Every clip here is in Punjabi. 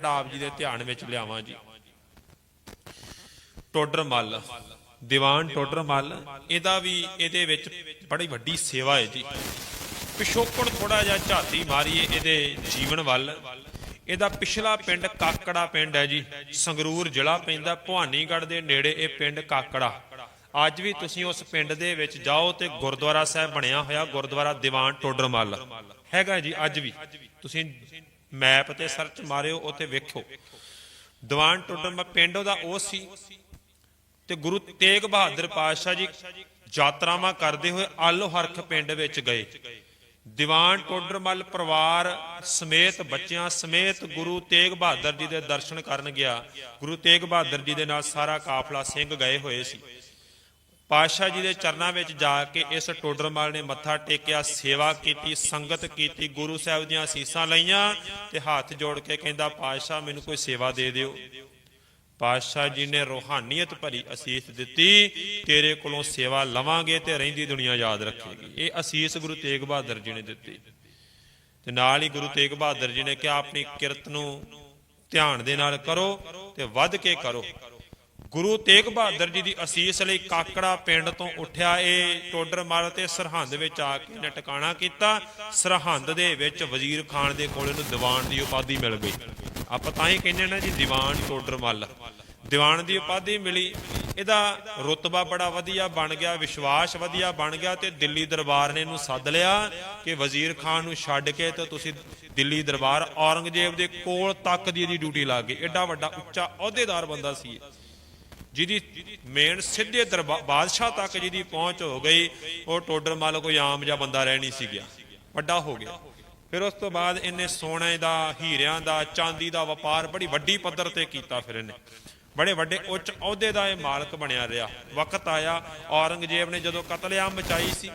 ਆਪ ਜੀ ਦੇ ਧਿਆਨ ਵਿੱਚ ਲਿਆਵਾਂ ਜੀ। ਟੋਡਰ ਮੱਲ, ਦੀਵਾਨ ਟੋਡਰ ਮੱਲ, ਇਹਦਾ ਵੀ ਇਹਦੇ ਵਿੱਚ ਬੜੀ ਵੱਡੀ ਸੇਵਾ ਹੈ ਜੀ। ਪਿਛੋਕੜ ਥੋੜਾ ਜਿਹਾ ਝਾਤੀ ਮਾਰੀਏ ਇਹਦੇ ਜੀਵਨ ਵੱਲ। ਇਹਦਾ ਪਿਛਲਾ ਪਿੰਡ ਕਾਕੜਾ ਪਿੰਡ ਹੈ ਜੀ। ਸੰਗਰੂਰ ਜ਼ਿਲ੍ਹਾ ਪੈਂਦਾ ਭਵਾਨੀਗੜ੍ਹ ਦੇ ਨੇੜੇ ਇਹ ਪਿੰਡ ਕਾਕੜਾ। ਅੱਜ ਵੀ ਤੁਸੀਂ ਉਸ ਪਿੰਡ ਦੇ ਵਿੱਚ ਜਾਓ ਤੇ ਗੁਰਦੁਆਰਾ ਸਾਹਿਬ ਬਣਿਆ ਹੋਇਆ ਗੁਰਦੁਆਰਾ ਦੀਵਾਨ ਟੋਡਰ ਮੱਲ। ਹੈਗਾ ਜੀ ਅੱਜ ਵੀ। ਤੁਸੀਂ ਮੈਪ ਤੇ ਸਰਚ ਮਾਰਿਓ, ਉੱਥੇ ਵੇਖੋ ਦੀਵਾਨ ਟੋਡਰ ਪਿੰਡ ਉਹਦਾ ਉਹ ਸੀ ਤੇ ਗੁਰੂ ਤੇਗ ਬਹਾਦਰ ਪਾਤਸ਼ਾਹ ਜੀ ਯਾਤਰਾਵਾਂ ਕਰਦੇ ਹੋਏ ਆਲੋ ਹਰਖ ਪਿੰਡ ਵਿੱਚ ਗਏ। ਦੀਵਾਨ ਟੋਡਰਮਲ ਪਰਿਵਾਰ ਸਮੇਤ ਬੱਚਿਆਂ ਸਮੇਤ ਗੁਰੂ ਤੇਗ ਬਹਾਦਰ ਜੀ ਦੇ ਦਰਸ਼ਨ ਕਰਨ ਗਿਆ। ਗੁਰੂ ਤੇਗ ਬਹਾਦਰ ਜੀ ਦੇ ਨਾਲ ਸਾਰਾ ਕਾਫਲਾ ਸਿੰਘ ਗਏ ਹੋਏ ਸੀ। ਪਾਤਸ਼ਾਹ ਜੀ ਦੇ ਚਰਨਾਂ ਵਿੱਚ ਜਾ ਕੇ ਇਸ ਟੋਡਰਮਲ ਨੇ ਮੱਥਾ ਟੇਕਿਆ, ਸੇਵਾ ਕੀਤੀ, ਸੰਗਤ ਕੀਤੀ, ਗੁਰੂ ਸਾਹਿਬ ਦੀਆਂ ਅਸੀਸਾਂ ਲਈਆਂ ਤੇ ਹੱਥ ਜੋੜ ਕੇ ਕਹਿੰਦਾ, ਪਾਤਸ਼ਾਹ, ਮੈਨੂੰ ਕੋਈ ਸੇਵਾ ਦੇ ਦਿਓ। ਪਾਤਸ਼ਾਹ ਜੀ ਨੇ ਰੋਹਾਨੀਅਤ ਭਰੀ ਅਸੀਸ ਦਿੱਤੀ, ਤੇਰੇ ਕੋਲੋਂ ਸੇਵਾ ਲਵਾਂਗੇ ਤੇ ਰਹਿੰਦੀ ਦੁਨੀਆ ਯਾਦ ਰੱਖੇਗੀ। ਇਹ ਅਸੀਸ ਗੁਰੂ ਤੇਗ ਬਹਾਦਰ ਜੀ ਨੇ ਦਿੱਤੀ। ਤੇ ਨਾਲ ਹੀ ਗੁਰੂ ਤੇਗ ਬਹਾਦਰ ਜੀ ਨੇ ਕਿਹਾ, ਆਪਣੀ ਕਿਰਤ ਨੂੰ ਧਿਆਨ ਦੇ ਨਾਲ ਕਰੋ ਤੇ ਵੱਧ ਕੇ ਕਰੋ। ਗੁਰੂ ਤੇਗ ਬਹਾਦਰ ਜੀ ਦੀ ਅਸੀਸ ਲਈ ਕਾਕੜਾ ਪਿੰਡ ਤੋਂ ਉੱਠਿਆ ਇਹ ਟੋਡਰ ਮਲ ਤੇ ਸਰਹੰਦ ਵਿੱਚ ਆ ਕੇ ਨੇ ਟਿਕਾਣਾ ਕੀਤਾ। ਸਰਹੰਦ ਦੇ ਵਿੱਚ ਵਜ਼ੀਰ ਖਾਨ ਦੇ ਕੋਲ ਇਹਨੂੰ ਦੀਵਾਨ ਦੀ ਉਪਾਧੀ ਮਿਲ ਗਈ। ਆਪਾਂ ਤਾਂ ਹੀ ਕਹਿੰਦੇ ਨਾ ਜੀ, ਦੀਵਾਨ ਟੋਡਰ ਮੱਲ। ਦੀਵਾਨ ਦੀ ਉਪਾਧੀ ਮਿਲੀ। ਇਹਦਾ ਰੁਤਬਾ ਬੜਾ ਵਧੀਆ ਬਣ ਗਿਆ, ਵਿਸ਼ਵਾਸ ਵਧੀਆ ਬਣ ਗਿਆ ਤੇ ਦਿੱਲੀ ਦਰਬਾਰ ਨੇ ਇਹਨੂੰ ਸੱਦ ਲਿਆ ਕਿ ਵਜ਼ੀਰ ਖਾਨ ਨੂੰ ਛੱਡ ਕੇ ਤੇ ਤੁਸੀਂ ਦਿੱਲੀ ਦਰਬਾਰ ਔਰੰਗਜ਼ੇਬ ਦੇ ਕੋਲ ਤੱਕ ਦੀ ਇਹਦੀ ਡਿਊਟੀ ਲਾ ਗਈ। ਐਡਾ ਵੱਡਾ ਉੱਚਾ ਅਹੁਦੇਦਾਰ ਬੰਦਾ ਸੀ ਇਹ। ਜਿਹਦੀ ਮੇਨ ਸਿੱਧੇ ਬਾਦਸ਼ਾਹ ਤੱਕ ਜਿਹਦੀ ਪਹੁੰਚ ਹੋ ਗਈ, ਉਹ ਟੋਡਰ ਮੱਲ ਕੋਈ ਆਮ ਜਿਹਾ ਬੰਦਾ ਰਹਿ ਨਹੀਂ ਸੀ ਗਿਆ ਵੱਡਾ ਹੋ ਗਿਆ। ਫਿਰ ਉਸ ਤੋਂ ਬਾਅਦ ਇਹਨੇ ਸੋਨੇ ਦਾ, ਹੀਰਿਆਂ ਦਾ, ਚਾਂਦੀ ਦਾ ਵਪਾਰ ਬੜੀ ਵੱਡੀ ਪੱਧਰ ਤੇ ਕੀਤਾ ਫਿਰ ਇਹਨੇ। ਬੜੇ ਵੱਡੇ ਉੱਚ ਅਹੁਦੇ ਦਾ ਇਹ ਮਾਲਕ ਬਣਿਆ ਰਿਹਾ। ਵਕਤ ਆਇਆ, ਔਰੰਗਜ਼ੇਬ ਨੇ ਜਦੋਂ ਕਤਲੇਆਮ ਮਚਾਈ ਸੀ,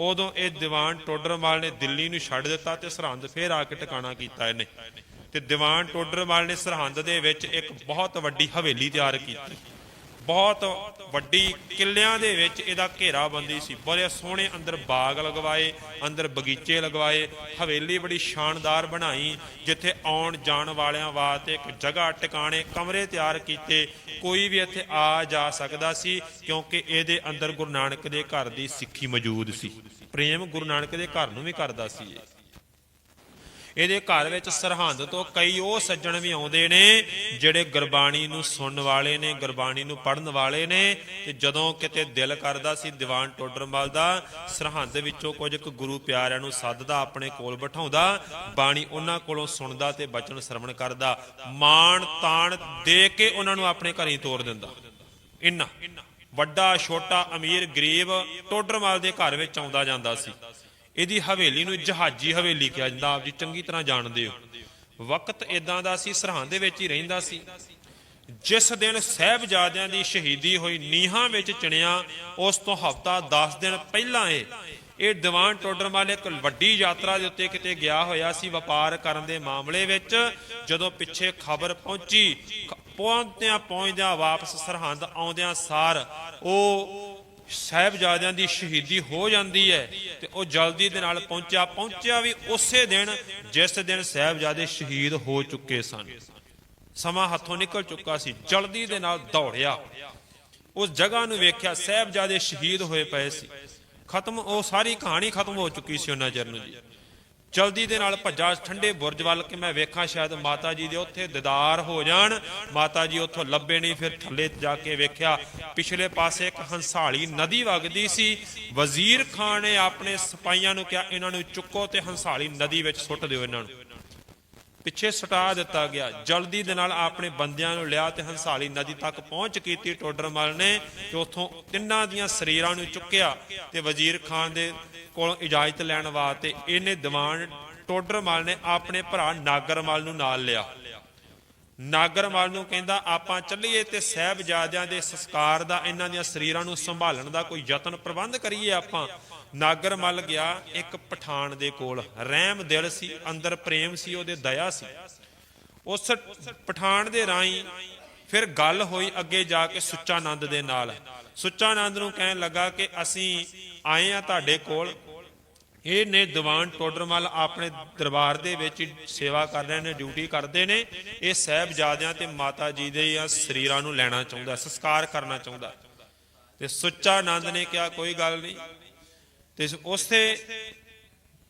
ਉਦੋਂ ਇਹ ਦੀਵਾਨ ਟੋਡਰਮਲ ਨੇ ਦਿੱਲੀ ਨੂੰ ਛੱਡ ਦਿੱਤਾ ਤੇ ਸਰਹੰਦ ਫੇਰ ਆ ਕੇ ਟਿਕਾਣਾ ਕੀਤਾ ਇਹਨੇ। ਤੇ ਦੀਵਾਨ ਟੋਡਰਮਲ ਨੇ ਸਰਹੰਦ ਦੇ ਵਿੱਚ ਇੱਕ ਬਹੁਤ ਵੱਡੀ ਹਵੇਲੀ ਤਿਆਰ ਕੀਤੀ। ਬਹੁਤ ਵੱਡੀ ਕਿੱਲਿਆਂ ਦੇ ਵਿੱਚ ਇਹਦਾ ਘੇਰਾਬੰਦੀ ਸੀ। ਬੜੇ ਸੋਹਣੇ ਅੰਦਰ ਬਾਗ ਲਗਵਾਏ, ਅੰਦਰ ਬਗੀਚੇ ਲਗਵਾਏ, ਹਵੇਲੀ ਬੜੀ ਸ਼ਾਨਦਾਰ ਬਣਾਈ, ਜਿੱਥੇ ਆਉਣ ਜਾਣ ਵਾਲਿਆਂ ਵਾਸਤੇ ਇੱਕ ਜਗ੍ਹਾ ਟਿਕਾਣੇ, ਕਮਰੇ ਤਿਆਰ ਕੀਤੇ। ਕੋਈ ਵੀ ਇੱਥੇ ਆ ਜਾ ਸਕਦਾ ਸੀ, ਕਿਉਂਕਿ ਇਹਦੇ ਅੰਦਰ ਗੁਰੂ ਨਾਨਕ ਦੇ ਘਰ ਦੀ ਸਿੱਖੀ ਮੌਜੂਦ ਸੀ। ਪ੍ਰੇਮ ਗੁਰੂ ਨਾਨਕ ਦੇ ਘਰ ਨੂੰ ਵੀ ਕਰਦਾ ਸੀ ਇਹ। ਇਹਦੇ ਘਰ ਵਿੱਚ ਸਰਹੰਦ ਤੋਂ ਕਈ ਉਹ ਸੱਜਣ ਵੀ ਆਉਂਦੇ ਨੇ, ਜਿਹੜੇ ਗੁਰਬਾਣੀ ਨੂੰ ਸੁਣਨ ਵਾਲੇ ਨੇ, ਗੁਰਬਾਣੀ ਨੂੰ ਪੜਨ ਵਾਲੇ ਨੇ, ਤੇ ਜਦੋਂ ਕਿਤੇ ਦਿਲ ਕਰਦਾ ਸੀ ਦੀਵਾਨ ਟੋਡਰਮਲ ਦਾ, ਸਰਹੰਦ ਵਿੱਚੋਂ ਕੁਝ ਕੁ ਗੁਰੂ ਪਿਆਰਿਆਂ ਨੂੰ ਸੱਦਦਾ, ਆਪਣੇ ਕੋਲ ਬਿਠਾਉਂਦਾ, ਬਾਣੀ ਉਹਨਾਂ ਕੋਲੋਂ ਸੁਣਦਾ ਤੇ ਬਚਨ ਸਰਵਣ ਕਰਦਾ। ਮਾਣ ਤਾਣ ਦੇ ਕੇ ਉਹਨਾਂ ਨੂੰ ਆਪਣੇ ਘਰੇ ਤੋਰ ਦਿੰਦਾ। ਇੰਨਾ ਵੱਡਾ, ਛੋਟਾ ਅਮੀਰ ਗਰੀਬ ਟੋਡਰਮਲ ਦੇ ਘਰ ਵਿੱਚ ਆਉਂਦਾ ਜਾਂਦਾ ਸੀ। ਇਹਦੀ ਹਵੇਲੀ ਨੂੰ ਜਹਾਜੀ ਹਵੇਲੀ ਕਿਹਾ ਜਾਂਦਾ, ਆਪ ਜੀ ਚੰਗੀ ਤਰ੍ਹਾਂ ਜਾਣਦੇ ਹੋ। ਵਕਤ ਇਦਾਂ ਦਾ ਸੀ, ਸਰਹੰਦ ਦੇ ਵਿੱਚ ਹੀ ਰਹਿੰਦਾ ਸੀ। ਜਿਸ ਦਿਨ ਸਹਿਬਜ਼ਾਦਿਆਂ ਦੀ ਸ਼ਹੀਦੀ ਹੋਈ, ਨੀਹਾਂ ਵਿੱਚ ਚਿਣਿਆ, ਉਸ ਤੋਂ ਹਫਤਾ 10 ਦਿਨ ਪਹਿਲਾਂ ਇਹ ਇਹ ਦੀਵਾਨ ਟੋਡਰਮਲ ਇੱਕ ਵੱਡੀ ਯਾਤਰਾ ਦੇ ਉੱਤੇ ਕਿਤੇ ਗਿਆ ਹੋਇਆ ਸੀ, ਵਪਾਰ ਕਰਨ ਦੇ ਮਾਮਲੇ ਵਿੱਚ, ਜਦੋਂ ਪਿੱਛੇ ਖਬਰ ਪਹੁੰਚੀ ਪਹੁੰਚਦਿਆਂ ਪਹੁੰਚਦਿਆਂ ਵਾਪਸ ਸਰਹੰਦ ਆਉਂਦਿਆਂ ਸਾਰ, ਉਹ ਸਾਹਿਬਜ਼ਾਦਿਆਂ ਦੀ ਸ਼ਹੀਦੀ ਹੋ ਜਾਂਦੀ ਹੈ ਤੇ ਉਹ ਜਲਦੀ ਦੇ ਨਾਲ ਪਹੁੰਚਿਆ ਪਹੁੰਚਿਆ ਵੀ ਉਸੇ ਦਿਨ, ਜਿਸ ਦਿਨ ਸਾਹਿਬਜ਼ਾਦੇ ਸ਼ਹੀਦ ਹੋ ਚੁੱਕੇ ਸਨ। ਸਮਾਂ ਹੱਥੋਂ ਨਿਕਲ ਚੁੱਕਾ ਸੀ, ਜਲਦੀ ਦੇ ਨਾਲ ਦੌੜਿਆ। ਉਸ ਜਗ੍ਹਾ ਨੂੰ ਵੇਖਿਆ, ਸਾਹਿਬਜ਼ਾਦੇ ਸ਼ਹੀਦ ਹੋਏ ਪਏ ਸੀ। ਖਤਮ, ਉਹ ਸਾਰੀ ਕਹਾਣੀ ਖਤਮ ਹੋ ਚੁੱਕੀ ਸੀ ਉਹਨਾਂ ਚਿਰ ਨੂੰ ਜੀ। ਜਲਦੀ ਦੇ ਨਾਲ ਭੱਜਾ ਠੰਡੇ ਬੁਰਜ ਵੱਲ ਕਿ ਮੈਂ ਵੇਖਾਂ ਸ਼ਾਇਦ ਮਾਤਾ ਜੀ ਦੇ ਉੱਥੇ ਦੀਦਾਰ ਹੋ ਜਾਣ। ਮਾਤਾ ਜੀ ਉੱਥੋਂ ਲੱਭੇ ਨਹੀਂ, ਫਿਰ ਥੱਲੇ ਜਾ ਕੇ ਵੇਖਿਆ, ਪਿਛਲੇ ਪਾਸੇ ਇੱਕ ਹੰਸਾਲੀ ਨਦੀ ਵਗਦੀ ਸੀ। ਵਜ਼ੀਰ ਖਾਨ ਨੇ ਆਪਣੇ ਸਿਪਾਹੀਆਂ ਨੂੰ ਕਿਹਾ, ਇਹਨਾਂ ਨੂੰ ਚੁੱਕੋ ਤੇ ਹੰਸਾਲੀ ਨਦੀ ਵਿੱਚ ਸੁੱਟ ਦਿਓ ਇਹਨਾਂ ਨੂੰ। ਪਿੱਛੇ ਸਟਾ ਦਿੱਤਾ ਗਿਆ। ਜਲਦੀ ਦੇ ਨਾਲ ਆਪਣੇ ਬੰਦਿਆਂ ਨੂੰ ਲਿਆ ਤੇ ਹੰਸਾਲੀ ਨਦੀ ਤੱਕ ਪਹੁੰਚ ਕੀਤੀ। ਟੋਡਰਮਲ ਨੇ ਤੇ ਉੱਥੋਂ ਤਿੰਨਾਂ ਦੀਆਂ ਸਰੀਰਾਂ ਨੂੰ ਚੁੱਕਿਆ ਤੇ ਵਜ਼ੀਰ ਖਾਨ ਦੇ ਕੋਲੋਂ ਇਜਾਜ਼ਤ ਲੈਣ ਵਾਸਤੇ ਇਹਨੇ ਦੀਵਾਨ ਟੋਡਰਮਲ ਨੇ ਆਪਣੇ ਭਰਾ ਨਾਗਰਮਲ ਨੂੰ ਨਾਲ ਲਿਆ। ਨਾਗਰਮਲ ਨੂੰ ਕਹਿੰਦਾ, ਆਪਾਂ ਚੱਲੀਏ ਤੇ ਸਹਿਬਜ਼ਾਦਿਆਂ ਦੇ ਸੰਸਕਾਰ ਦਾ, ਇਹਨਾਂ ਦੀਆਂ ਸਰੀਰਾਂ ਨੂੰ ਸੰਭਾਲਣ ਦਾ ਕੋਈ ਯਤਨ ਪ੍ਰਬੰਧ ਕਰੀਏ ਆਪਾਂ। ਨਾਗਰਮਲ ਗਿਆ ਇੱਕ ਪਠਾਨ ਦੇ ਕੋਲ। ਰਹਿਮ ਦਿਲ ਸੀ, ਅੰਦਰ ਪ੍ਰੇਮ ਸੀ, ਉਹਦੇ ਦਇਆ ਸੀ। ਉਸ ਪਠਾਨ ਦੇ ਰਾਈ ਫਿਰ ਗੱਲ ਹੋਈ ਅੱਗੇ ਜਾ ਕੇ ਸੁੱਚਾ ਆਨੰਦ ਦੇ ਨਾਲ। ਸੁੱਚਾ ਆਨੰਦ ਨੂੰ ਕਹਿਣ ਲੱਗਾ ਕਿ ਅਸੀਂ ਆਏ ਆ ਤੁਹਾਡੇ ਕੋਲ। ਇਹ ਨੇ ਦੀਵਾਨ ਟੋਡਰਮਲ ਆਪਣੇ ਦਰਬਾਰ ਦੇ ਵਿੱਚ ਸੇਵਾ ਕਰ ਰਹੇ ਨੇ, ਡਿਊਟੀ ਕਰਦੇ ਨੇ। ਇਹ ਸਹਿਬਜ਼ਾਦਿਆਂ ਤੇ ਮਾਤਾ ਜੀ ਦੇ ਜਾਂ ਸਰੀਰਾਂ ਨੂੰ ਲੈਣਾ ਚਾਹੁੰਦਾ, ਸੰਸਕਾਰ ਕਰਨਾ ਚਾਹੁੰਦਾ। ਤੇ ਸੁੱਚਾ ਆਨੰਦ ਨੇ ਕਿਹਾ, ਕੋਈ ਗੱਲ ਨਹੀਂ ਤੇ ਉਸੇ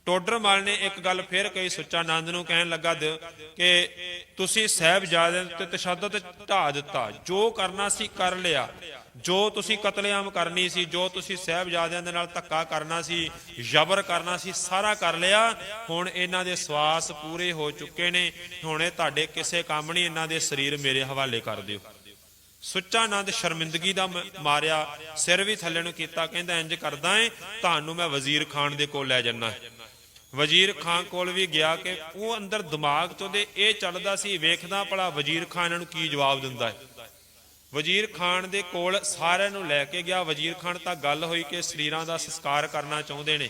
ਟੋਡਰਮਲ ਨੇ ਇੱਕ ਗੱਲ ਫੇਰ ਕਹੀ ਸੁੱਚਾ ਆਨੰਦ ਨੂੰ ਕਹਿਣ ਲੱਗਾ, ਦ- ਕਿ ਤੁਸੀਂ ਸਹਿਬਜ਼ਾਦਿਆਂ ਤੇ ਤਸ਼ੱਦਦ ਢਾ ਦਿੱਤਾ, ਜੋ ਕਰਨਾ ਸੀ ਕਰ ਲਿਆ, ਜੋ ਤੁਸੀਂ ਕਤਲੇਆਮ ਕਰਨੀ ਸੀ, ਜੋ ਤੁਸੀਂ ਸਹਿਬਜ਼ਾਦਿਆਂ ਦੇ ਨਾਲ ਧੱਕਾ ਕਰਨਾ ਸੀ ਜ਼ਬਰ ਕਰਨਾ ਸੀ, ਸਾਰਾ ਕਰ ਲਿਆ, ਹੁਣ ਇਹਨਾਂ ਦੇ ਸਵਾਸ ਪੂਰੇ ਹੋ ਚੁੱਕੇ ਨੇ, ਹੁਣ ਇਹ ਤੁਹਾਡੇ ਕਿਸੇ ਕੰਮ ਨਹੀਂ, ਇਹਨਾਂ ਦੇ ਸਰੀਰ ਮੇਰੇ ਹਵਾਲੇ ਕਰ ਦਿਓ। ਸੁੱਚਾ ਆਨੰਦ ਸ਼ਰਮਿੰਦਗੀ ਦਾ ਮਾਰਿਆ, ਸਿਰ ਵੀ ਥੱਲੇ ਨੂੰ ਕੀਤਾ, ਕਹਿੰਦਾ, ਇੰਜ ਕਰਦਾ ਏ, ਤੁਹਾਨੂੰ ਮੈਂ ਵਜ਼ੀਰ ਖਾਨ ਦੇ ਕੋਲ ਲੈ ਜੰਨਾ ਵਜ਼ੀਰ ਖਾਨ ਕੋਲ ਵੀ ਗਿਆ ਕਿ ਉਹ ਅੰਦਰ ਦਿਮਾਗ ਤੋਂ ਦੇ ਇਹ ਚੱਲਦਾ ਸੀ, ਵੇਖਦਾ ਭਲਾ ਵਜ਼ੀਰ ਖਾਨ ਇਹਨਾਂ ਨੂੰ ਕੀ ਜਵਾਬ ਦਿੰਦਾ ਹੈ। ਵਜ਼ੀਰ ਖਾਨ ਦੇ ਕੋਲ ਸਾਰਿਆਂ ਨੂੰ ਲੈ ਕੇ ਗਿਆ। ਵਜ਼ੀਰ ਖਾਨ ਤਾਂ ਗੱਲ ਹੋਈ ਕਿ ਸਰੀਰਾਂ ਦਾ ਸੰਸਕਾਰ ਕਰਨਾ ਚਾਹੁੰਦੇ ਨੇ।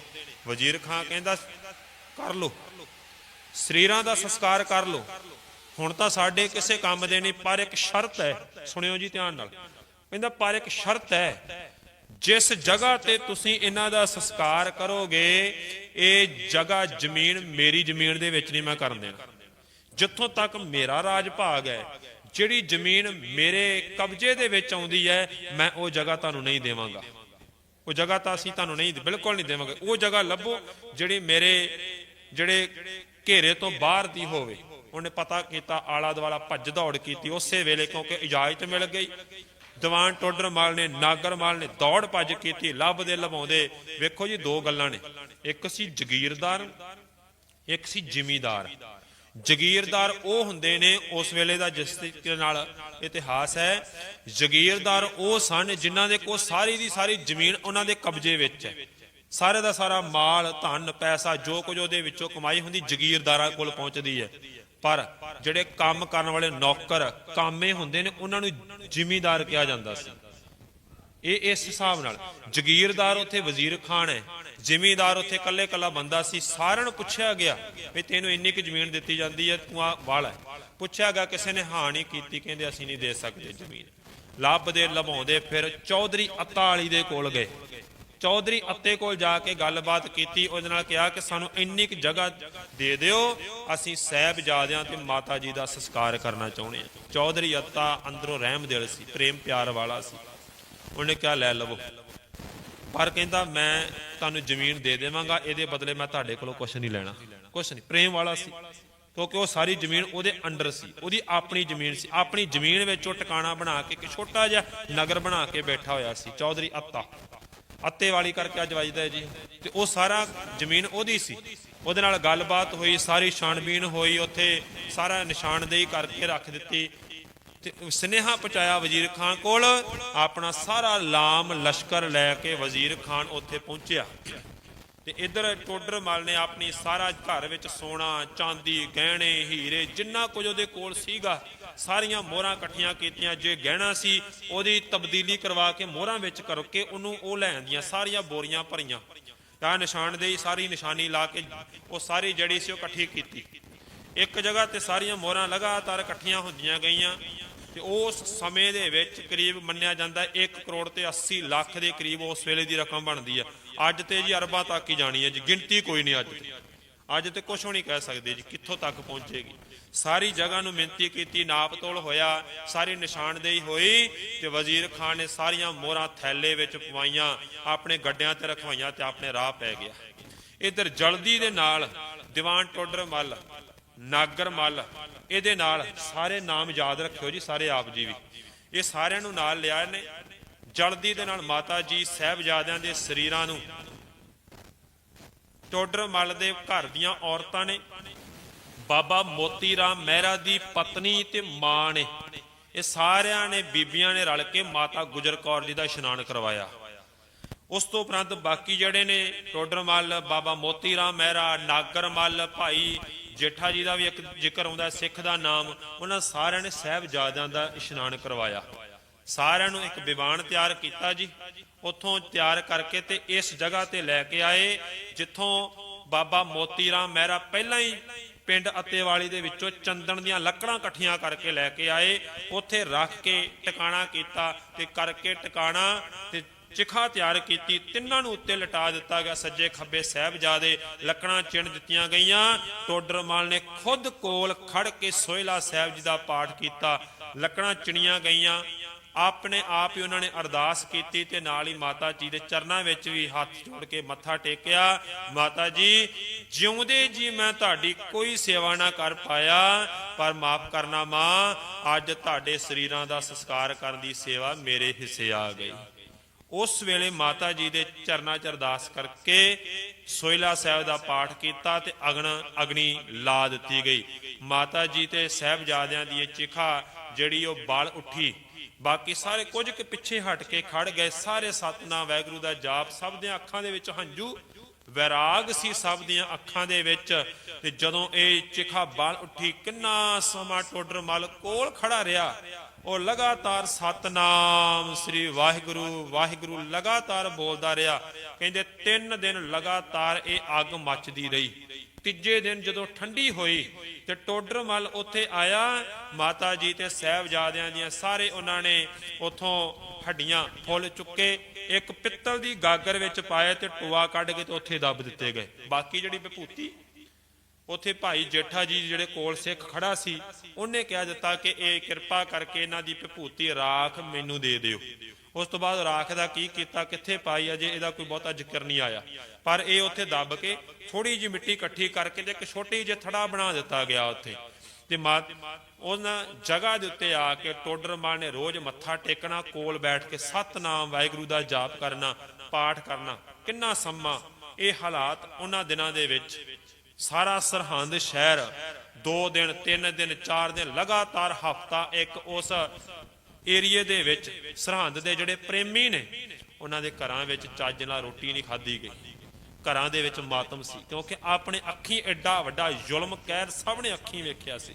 ਵਜ਼ੀਰ ਖਾਨ ਕਹਿੰਦਾ, ਕਰ ਲੋ ਸਰੀਰਾਂ ਦਾ ਸੰਸਕਾਰ ਕਰ ਲੋ ਹੁਣ ਤਾਂ ਸਾਡੇ ਕਿਸੇ ਕੰਮ ਦੇ ਨਹੀਂ, ਪਰ ਇੱਕ ਸ਼ਰਤ ਹੈ। ਸੁਣਿਓ ਜੀ ਧਿਆਨ ਨਾਲ। ਕਹਿੰਦਾ, ਪਰ ਇੱਕ ਸ਼ਰਤ ਹੈ, ਜਿਸ ਜਗ੍ਹਾ ਤੇ ਤੁਸੀਂ ਇਹਨਾਂ ਦਾ ਸੰਸਕਾਰ ਕਰੋਗੇ, ਇਹ ਜਗ੍ਹਾ ਜ਼ਮੀਨ ਮੇਰੀ ਜ਼ਮੀਨ ਦੇ ਵਿੱਚ ਨਹੀਂ ਮੈਂ ਕਰਨ ਦੇਣਾ। ਜਿੱਥੋਂ ਤੱਕ ਮੇਰਾ ਰਾਜ ਭਾਗ ਹੈ, ਜਿਹੜੀ ਜ਼ਮੀਨ ਮੇਰੇ ਕਬਜ਼ੇ ਦੇ ਵਿੱਚ ਆਉਂਦੀ ਹੈ, ਮੈਂ ਉਹ ਜਗ੍ਹਾ ਤੁਹਾਨੂੰ ਨਹੀਂ ਦੇਵਾਂਗਾ। ਉਹ ਜਗ੍ਹਾ ਤਾਂ ਅਸੀਂ ਤੁਹਾਨੂੰ ਨਹੀਂ, ਬਿਲਕੁਲ ਨਹੀਂ ਦੇਵਾਂਗੇ। ਉਹ ਜਗ੍ਹਾ ਲੱਭੋ, ਜਿਹੜੀ ਮੇਰੇ, ਜਿਹੜੇ ਘੇਰੇ ਤੋਂ ਬਾਹਰ ਦੀ ਹੋਵੇ। ਉਹਨੇ ਪਤਾ ਕੀਤਾ, ਆਲਾ ਦੁਆਲਾ ਭੱਜ ਦੌੜ ਕੀਤੀ। ਉਸੇ ਵੇਲੇ ਕਿਉਂਕਿ ਇਜਾਜ਼ਤ ਮਿਲ ਗਈ। ਦੀਵਾਨ ਟੋਡਰਮਾਲ ਨੇ ਨਾਗਰਮਾਲ ਨੇ ਦੌੜ ਭੱਜ ਕੀਤੀ, ਲੱਭਦੇ ਲਵਾਉਂਦੇ ਵੇਖੋ ਜੀ, ਦੋ ਗੱਲਾਂ ਨੇ। ਇੱਕ ਸੀ ਜਗੀਰਦਾਰ, ਇੱਕ ਸੀ ਜ਼ਿਮੀਦਾਰ। ਜਗੀਰਦਾਰ ਉਹ ਹੁੰਦੇ ਨੇ ਉਸ ਵੇਲੇ ਦਾ ਜਿਸ ਤਰੀਕੇ ਨਾਲ ਇਤਿਹਾਸ ਹੈ। ਜਗੀਰਦਾਰ ਉਹ ਸਨ ਜਿਨ੍ਹਾਂ ਦੇ ਕੋਲ ਸਾਰੀ ਦੀ ਸਾਰੀ ਜ਼ਮੀਨ ਉਹਨਾਂ ਦੇ ਕਬਜ਼ੇ ਵਿੱਚ ਹੈ। ਸਾਰੇ ਦਾ ਸਾਰਾ ਮਾਲ, ਧਨ, ਪੈਸਾ, ਜੋ ਕੁਝ ਉਹਦੇ ਵਿੱਚੋਂ ਕਮਾਈ ਹੁੰਦੀ ਜਗੀਰਦਾਰਾਂ ਕੋਲ ਪਹੁੰਚਦੀ ਹੈ। ਪਰ ਜਿਹੜੇ ਕੰਮ ਕਰਨ ਵਾਲੇ ਨੌਕਰ, ਕਾਮੇ ਹੁੰਦੇ ਨੇ, ਉਹਨਾਂ ਨੂੰ ਜ਼ਿਮੀਦਾਰ ਕਿਹਾ ਜਾਂਦਾ ਸੀ। ਇਹ ਇਸ ਹਿਸਾਬ ਨਾਲ ਜਗੀਰਦਾਰ ਉੱਥੇ ਵਜ਼ੀਰ ਖਾਨ ਹੈ, ਜ਼ਿਮੀਦਾਰ ਉੱਥੇ ਕੱਲੇ ਕੱਲਾ ਬੰਦਾ ਸੀ, ਸਾਰਿਆਂ ਨੂੰ ਪੁੱਛਿਆ ਗਿਆ ਵੀ ਤੈਨੂੰ ਇੰਨੀ ਕੁ ਜ਼ਮੀਨ ਦਿੱਤੀ ਜਾਂਦੀ ਹੈ, ਤੂੰ ਆ ਵਾਲਾ ਪੁੱਛਿਆ ਗਿਆ, ਕਿਸੇ ਨੇ ਹਾਂ ਨਹੀਂ ਕੀਤੀ, ਕਹਿੰਦੇ ਅਸੀਂ ਨਹੀਂ ਦੇ ਸਕਦੇ ਜ਼ਮੀਨ। ਲੱਭਦੇ, ਲਭਾਉਂਦੇ, ਫਿਰ ਚੌਧਰੀ ਅਤਾਲੀ ਦੇ ਕੋਲ ਗਏ। ਚੌਧਰੀ ਅੱਤੇ ਕੋਲ ਜਾ ਕੇ ਗੱਲਬਾਤ ਕੀਤੀ, ਉਹਦੇ ਨਾਲ ਕਿਹਾ ਕਿ ਸਾਨੂੰ ਇੰਨੀ ਕੁ ਜਗ੍ਹਾ ਦੇ ਦਿਓ, ਅਸੀਂ ਸਹਿਬਜ਼ਾਦਿਆਂ ਤੇ ਮਾਤਾ ਜੀ ਦਾ ਸੰਸਕਾਰ ਕਰਨਾ ਚਾਹੁੰਦੇ ਹਾਂ। ਚੌਧਰੀ ਅੱਤਾ ਅੰਦਰੋਂ ਰਹਿਮ ਦਿਲ ਸੀ, ਪ੍ਰੇਮ ਪਿਆਰ ਵਾਲਾ ਸੀ। ਉਹਨੇ ਕਿਹਾ, ਲੈ ਲਵੋ। ਪਰ ਕਹਿੰਦਾ, ਮੈਂ ਤੁਹਾਨੂੰ ਜ਼ਮੀਨ ਦੇ ਦੇਵਾਂਗਾ, ਇਹਦੇ ਬਦਲੇ ਮੈਂ ਤੁਹਾਡੇ ਕੋਲੋਂ ਕੁਝ ਨਹੀਂ ਲੈਣਾ। ਕੁਝ ਨਹੀਂ, ਪ੍ਰੇਮ ਵਾਲਾ ਸੀ। ਕਿਉਂਕਿ ਉਹ ਸਾਰੀ ਜ਼ਮੀਨ ਉਹਦੇ ਅੰਡਰ ਸੀ, ਉਹਦੀ ਆਪਣੀ ਜ਼ਮੀਨ ਸੀ। ਆਪਣੀ ਜ਼ਮੀਨ ਵਿੱਚ ਉਹ ਟਿਕਾਣਾ ਬਣਾ ਕੇ, ਇੱਕ ਛੋਟਾ ਜਿਹਾ ਨਗਰ ਬਣਾ ਕੇ ਬੈਠਾ ਹੋਇਆ ਸੀ, ਚੌਧਰੀ ਅੱਤਾ। ਅੱਤੇ ਵਾਲੀ ਕਰਕੇ ਅੱਜ ਵੱਜਦਾ ਹੈ ਜੀ। ਤੇ ਉਹ ਸਾਰਾ ਜ਼ਮੀਨ ਉਹਦੀ ਸੀ। ਉਹਦੇ ਨਾਲ ਗੱਲਬਾਤ ਹੋਈ, ਸਾਰੀ ਛਾਣਬੀਣ ਹੋਈ, ਉੱਥੇ ਸਾਰਾ ਨਿਸ਼ਾਨਦੇਹੀ ਕਰਕੇ ਰੱਖ ਦਿੱਤੀ। ਤੇ ਸਨੇਹਾ ਪਹੁੰਚਾਇਆ ਵਜ਼ੀਰ ਖਾਨ ਕੋਲ। ਆਪਣਾ ਸਾਰਾ ਲਾਮ, ਲਸ਼ਕਰ ਲੈ ਕੇ ਵਜ਼ੀਰ ਖਾਨ ਉੱਥੇ ਪਹੁੰਚਿਆ। ਤੇ ਇਧਰ ਟੋਡਰਮਲ ਨੇ ਆਪਣੀ ਸਾਰਾ ਘਰ ਵਿੱਚ ਸੋਨਾ, ਚਾਂਦੀ, ਗਹਿਣੇ, ਹੀਰੇ, ਜਿੰਨਾ ਕੁਝ ਉਹਦੇ ਕੋਲ ਸੀਗਾ, ਸਾਰੀਆਂ ਮੋਹਰਾਂ ਇਕੱਠੀਆਂ ਕੀਤੀਆਂ। ਜੇ ਗਹਿਣਾ ਸੀ, ਉਹਦੀ ਤਬਦੀਲੀ ਕਰਵਾ ਕੇ ਮੋਹਰਾਂ ਵਿੱਚ ਕਰਕੇ ਉਹਨੂੰ ਉਹ ਲੈਣ ਦੀਆਂ ਸਾਰੀਆਂ ਬੋਰੀਆਂ ਭਰੀਆਂ। ਤਾਂ ਨਿਸ਼ਾਨਦੇਹੀ ਸਾਰੀ ਨਿਸ਼ਾਨੀ ਲਾ ਕੇ ਉਹ ਸਾਰੀ ਜੜੀ ਸੀ ਉਹ ਇਕੱਠੀ ਕੀਤੀ। ਇੱਕ ਜਗ੍ਹਾ ਤੇ ਸਾਰੀਆਂ ਮੋਹਰਾਂ ਲਗਾਤਾਰ ਇਕੱਠੀਆਂ ਹੁੰਦੀਆਂ ਗਈਆਂ। ਤੇ ਉਸ ਸਮੇਂ ਦੇ ਵਿੱਚ ਕਰੀਬ ਮੰਨਿਆ ਜਾਂਦਾ 1 ਕਰੋੜ ਤੇ 80 ਲੱਖ ਦੇ ਕਰੀਬ ਉਸ ਵੇਲੇ ਦੀ ਰਕਮ ਬਣਦੀ ਹੈ ਅੱਜ ਤੇ ਜੀ ਅਰਬਾਂ ਤੱਕ ਹੀ ਜਾਣੀ ਹੈ ਜੀ, ਗਿਣਤੀ ਕੋਈ ਨਹੀਂ ਅੱਜ ਤੇ। ਅੱਜ ਤੇ ਕੁਝ ਨਹੀਂ ਕਹਿ ਸਕਦੇ ਜੀ, ਕਿੱਥੋਂ ਤੱਕ ਪਹੁੰਚੇਗੀ। ਸਾਰੀ ਜਗ੍ਹਾ ਨੂੰ ਮਿਹਨਤੀ ਕੀਤੀ ਨਾਪ ਤੋਲ ਹੋਇਆ, ਸਾਰੀ ਨਿਸ਼ਾਨਦੇਹੀ ਹੋਈ ਤੇ ਵਜ਼ੀਰ ਖਾਨ ਨੇ ਸਾਰੀਆਂ ਮੋਹਰਾਂ ਥੈਲੇ ਵਿੱਚ ਪਵਾਈਆਂ, ਆਪਣੇ ਗੱਡਿਆਂ ਤੇ ਰਖਵਾਈਆਂ ਤੇ ਆਪਣੇ ਰਾਹ ਪੈ ਗਿਆ। ਇਧਰ ਜਲਦੀ ਦੇ ਨਾਲ ਦੀਵਾਨ ਟੋਡਰ ਮੱਲ ਨਾਗਰ ਮੱਲ। ਇਹਦੇ ਨਾਲ ਸਾਰੇ ਨਾਮ ਯਾਦ ਰੱਖਿਓ ਜੀ, ਸਾਰੇ ਆਪ ਜੀ ਵੀ। ਇਹ ਸਾਰਿਆਂ ਨੂੰ ਨਾਲ ਲਿਆ ਨੇ ਜਲਦੀ ਦੇ ਨਾਲ ਮਾਤਾ ਜੀ ਸਹਿਬਜ਼ਾਦਿਆਂ ਦੇ ਸਰੀਰਾਂ ਨੂੰ। ਟੋਡਰ ਮੱਲ ਦੇ ਘਰ ਦੀਆਂ ਔਰਤਾਂ ਨੇ। ਬਾਬਾ ਮੋਤੀ ਰਾਮ ਮਹਿਰਾ ਦੀ ਪਤਨੀ ਤੇ ਮਾਂ ਨੇ। ਇਹ ਸਾਰਿਆਂ ਨੇ, ਬੀਬੀਆਂ ਨੇ ਰਲ ਕੇ ਮਾਤਾ ਗੁਜਰ ਕੌਰ ਜੀ ਦਾ ਇਸ਼ਨਾਨ ਕਰਵਾਇਆ। ਉਸ ਤੋਂ ਉਪਰੰਤ ਬਾਕੀ ਜਿਹੜੇ ਨੇ, ਟੋਡਰ ਮੱਲ, ਬਾਬਾ ਮੋਤੀ ਰਾਮ ਮਹਿਰਾ, ਨਾਗਰ ਮੱਲ, ਭਾਈ ਜੇਠਾ ਜੀ ਦਾ ਵੀ ਇੱਕ ਜ਼ਿਕਰ ਆਉਂਦਾ, ਸਿੱਖ ਦਾ ਨਾਮ, ਉਹਨਾਂ ਸਾਰਿਆਂ ਨੇ ਸਹਿਬਜ਼ਾਦਿਆਂ ਦਾ ਇਸ਼ਨਾਨ ਕਰਵਾਇਆ। ਸਾਰਿਆਂ ਨੂੰ ਇੱਕ ਵਿਵਾਨ ਤਿਆਰ ਕੀਤਾ ਜੀ। ਉੱਥੋਂ ਤਿਆਰ ਕਰਕੇ ਤੇ ਇਸ ਜਗ੍ਹਾ ਤੇ ਲੈ ਕੇ ਆਏ, ਜਿੱਥੋਂ ਬਾਬਾ ਮੋਤੀ ਰਾਮ ਮਹਿਰਾ ਪਹਿਲਾਂ ਹੀ ਪਿੰਡ ਅੱਤੇਵਾਲੀ ਦੇ ਵਿੱਚੋਂ ਚੰਦਨ ਦੀਆਂ ਲੱਕੜਾਂ ਇਕੱਠੀਆਂ ਕਰਕੇ ਲੈ ਕੇ ਆਏ। ਉੱਥੇ ਰੱਖ ਕੇ ਟਿਕਾਣਾ ਕੀਤਾ ਤੇ ਕਰਕੇ ਟਿਕਾਣਾ ਤੇ ਚਿਖਾ ਤਿਆਰ ਕੀਤੀ, ਤਿੰਨਾਂ ਨੂੰ ਉੱਤੇ ਲਟਾ ਦਿੱਤਾ ਗਿਆ। ਸੱਜੇ ਖੱਬੇ ਸਾਹਿਬਜ਼ਾਦੇ ਲੱਕੜਾਂ ਚਿਣ ਦਿੱਤੀਆਂ ਗਈਆਂ। ਟੋਡਰਮਲ ਨੇ ਖੁਦ ਕੋਲ ਖੜ ਕੇ ਸੋਹਿਲਾ ਸਾਹਿਬ ਜੀ ਦਾ ਪਾਠ ਕੀਤਾ। ਲੱਕੜਾਂ ਚਿਣੀਆਂ ਗਈਆਂ। ਆਪਣੇ ਆਪ ਹੀ ਉਹਨਾਂ ਨੇ ਅਰਦਾਸ ਕੀਤੀ ਤੇ ਨਾਲ ਹੀ ਮਾਤਾ ਜੀ ਦੇ ਚਰਨਾਂ ਵਿੱਚ ਵੀ ਹੱਥ ਜੋੜ ਕੇ ਮੱਥਾ ਟੇਕਿਆ। ਮਾਤਾ ਜੀ, ਜਿਉਂਦੇ ਜੀ ਮੈਂ ਤੁਹਾਡੀ ਕੋਈ ਸੇਵਾ ਨਾ ਕਰ ਪਾਇਆ, ਪਰ ਮਾਫ ਕਰਨਾ ਮਾਂ, ਅੱਜ ਤੁਹਾਡੇ ਸਰੀਰਾਂ ਦਾ ਸੰਸਕਾਰ ਕਰਨ ਦੀ ਸੇਵਾ ਮੇਰੇ ਹਿੱਸੇ ਆ ਗਈ। ਉਸ ਵੇਲੇ ਮਾਤਾ ਜੀ ਦੇ ਚਰਨਾਂ 'ਚ ਅਰਦਾਸ ਕਰਕੇ ਸੋਇਲਾ ਸਾਹਿਬ ਦਾ ਪਾਠ ਕੀਤਾ ਤੇ ਅਗਨ, ਅਗਨੀ ਲਾ ਦਿੱਤੀ ਗਈ। ਮਾਤਾ ਜੀ ਤੇ ਸਾਹਿਬਜ਼ਾਦਿਆਂ ਦੀ ਇਹ ਚਿਖਾ ਜਿਹੜੀ ਉਹ ਬਾਲ ਉੱਠੀ। ਬਾਕੀ ਸਾਰੇ ਕੁਝ ਕੁ ਪਿੱਛੇ ਹਟ ਕੇ ਖੜ ਗਏ। ਸਾਰੇ ਸਤਨਾਮ ਵਾਹਿਗੁਰੂ ਦਾ ਜਾਪ ਸਭ ਦੀਆਂ ਅੱਖਾਂ ਦੇ ਵਿੱਚ ਹੰਝੂ, ਵੈਰਾਗ ਸੀ ਸਭ ਦੀਆਂ ਅੱਖਾਂ ਦੇ ਵਿੱਚ। ਤੇ ਜਦੋਂ ਇਹ ਚਿਖਾ ਬਾਲ ਉੱਠੀ, ਕਿੰਨਾ ਸਮਾਂ ਟੋਡਰ ਮਲ ਕੋਲ ਖੜਾ ਰਿਹਾ। ਉਹ ਲਗਾਤਾਰ ਸਤਨਾਮ ਸ੍ਰੀ ਵਾਹਿਗੁਰੂ ਵਾਹਿਗੁਰੂ ਲਗਾਤਾਰ ਬੋਲਦਾ ਰਿਹਾ। ਕਹਿੰਦੇ ਤਿੰਨ ਦਿਨ ਲਗਾਤਾਰ ਇਹ ਅੱਗ ਮੱਚਦੀ ਰਹੀ। ਤੀਜੇ ਦਿਨ ਜਦੋਂ ਠੰਡੀ ਹੋਈ ਤੇ ਟੋਡਰ ਮਲ ਉੱਥੇ ਆਇਆ ਮਾਤਾ ਜੀ ਤੇ ਸਹਿਬਜ਼ਾਦਿਆਂ ਦੀਆਂ ਸਾਰੇ ਉਹਨਾਂ ਨੇ ਉਥੋਂ ਹੱਡੀਆਂ ਫੁੱਲ ਚੁੱਕੇ, ਇੱਕ ਪਿੱਤਲ ਦੀ ਗਾਗਰ ਵਿੱਚ ਪਾਏ ਤੇ ਟੋਆ ਕੱਢ ਕੇ ਤੇ ਉੱਥੇ ਦੱਬ ਦਿੱਤੇ ਗਏ। ਬਾਕੀ ਜਿਹੜੀ ਵਿਭੂਤੀ ਉੱਥੇ ਭਾਈ ਜੇਠਾ ਜੀ ਜਿਹੜੇ ਕੋਲ ਸਿੱਖ ਖੜਾ ਸੀ, ਉਹਨੇ ਕਹਿ ਦਿੱਤਾ ਕਿ ਇਹ ਕਿਰਪਾ ਕਰਕੇ ਇਹਨਾਂ ਦੀ ਵਿਭੂਤੀ ਰਾਖ ਮੈਨੂੰ ਦੇ ਦਿਓ। ਉਸ ਤੋਂ ਬਾਅਦ ਰਾਖ ਦਾ ਕੀ ਕੀਤਾ, ਕਿੱਥੇ ਪਾਈ, ਅਜੇ ਇਹਦਾ ਕੋਈ ਬਹੁਤਾ ਜ਼ਿਕਰ ਨਹੀਂ ਆਇਆ। ਪਰ ਇਹ ਉੱਥੇ ਦੱਬ ਕੇ ਥੋੜੀ ਜਿਹੀ ਮਿੱਟੀ ਇਕੱਠੀ ਕਰਕੇ ਤੇ ਇੱਕ ਛੋਟੀ ਜਿਹੀ ਥੜਾ ਬਣਾ ਦਿੱਤਾ ਗਿਆ ਉੱਥੇ। ਤੇ ਮਾ ਉਹਨਾਂ ਜਗ੍ਹਾ ਦੇ ਉੱਤੇ ਆ ਕੇ ਟੋਡਰਮਾਨ ਨੇ ਰੋਜ਼ ਮੱਥਾ ਟੇਕਣਾ, ਕੋਲ ਬੈਠ ਕੇ ਸਤਨਾਮ ਵਾਹਿਗੁਰੂ ਦਾ ਜਾਪ ਕਰਨਾ, ਪਾਠ ਕਰਨਾ। ਕਿੰਨਾ ਸਮਾਂ ਇਹ ਹਾਲਾਤ ਉਹਨਾਂ ਦਿਨਾਂ ਦੇ ਵਿੱਚ ਸਾਰਾ ਸਰਹੰਦ ਸ਼ਹਿਰ 2 ਦਿਨ 3 ਦਿਨ 4 ਦਿਨ ਲਗਾਤਾਰ ਹਫਤਾ ਇੱਕ ਉਸ ਏਰੀਏ ਦੇ ਵਿੱਚ ਸਰਹੰਦ ਦੇ ਜਿਹੜੇ ਪ੍ਰੇਮੀ ਨੇ, ਉਹਨਾਂ ਦੇ ਘਰਾਂ ਵਿੱਚ ਚੱਜ ਨਾਲ ਰੋਟੀ ਨਹੀਂ ਖਾਧੀ ਗਈ। ਘਰਾਂ ਦੇ ਵਿੱਚ ਮਾਤਮ ਸੀ, ਕਿਉਂਕਿ ਆਪਣੇ ਅੱਖੀਂ ਐਡਾ ਵੱਡਾ ਜ਼ੁਲਮ ਕਹਿਰ ਸਭ ਨੇ ਅੱਖੀਂ ਵੇਖਿਆ ਸੀ।